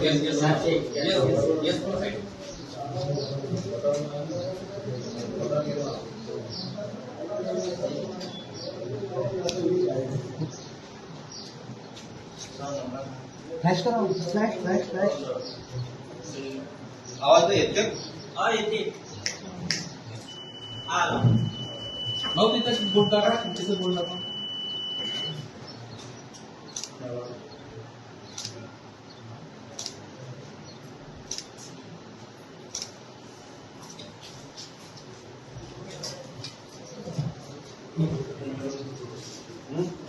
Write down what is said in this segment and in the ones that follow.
Yes, yes, yes, yes, yes. Flash करा flash flash flash आवाज़ नाही येत। हा येते। आला भाऊ तिथं बोट टाका तिथं बोल टाका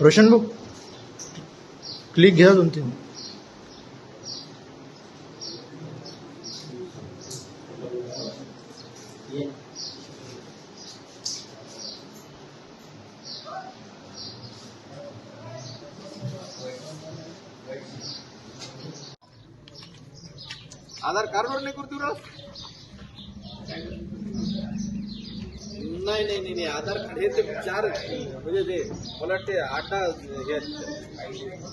रोशन भाऊ क्लिक घ्या दोन तीन. आधार कार्डवर नाही करतो रा नाही नाही नाही आधार कार्ड हे ते चार म्हणजे ते मला वाटते दहा हे आहेत.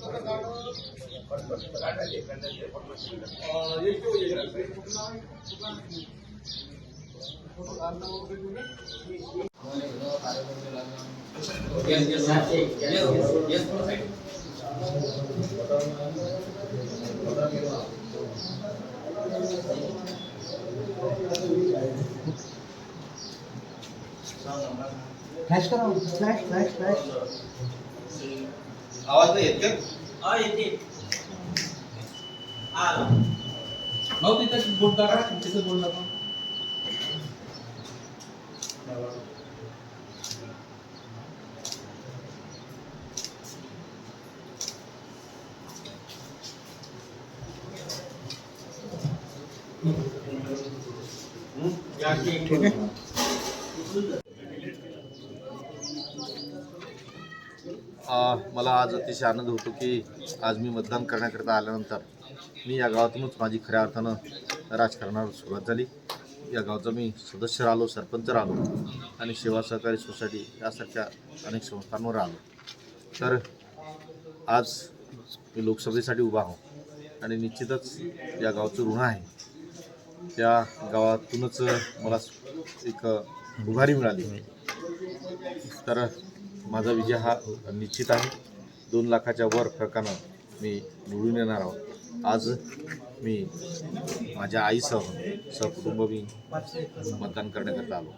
Yes, yes, yes, yes, yes, perfect. Flash करा फ्लॅश फ्लॅश फ्लॅश आवाज़ नाही येत का? हा येते आला भाऊ तिथं बोट टाका तिथं बोल टाका ठीक आहे मला आज अतिशय आनंद होतो की आज मी मतदान करण्याकरिता आल्यानंतर मी या गावातूनच माझी खऱ्या अर्थानं राजकारणावर सुरुवात झाली. या गावचा मी सदस्य राहिलो सरपंच राहिलो आणि सेवा सहकारी सोसायटी यासारख्या अनेक संस्थांवर आलो तर आज मी लोकसभेसाठी उभा आहो आणि निश्चितच या गावचं ऋण आहे. त्या गावातूनच मला एक उभारी मिळाली. तर माझा विजय हा निश्चित आहे. दोन लाखाच्या वर फरकानं मी निवडून येणार आहोत. आज मी माझ्या आईसह सहकुटुंब मी मतदान करण्याकरता आलो.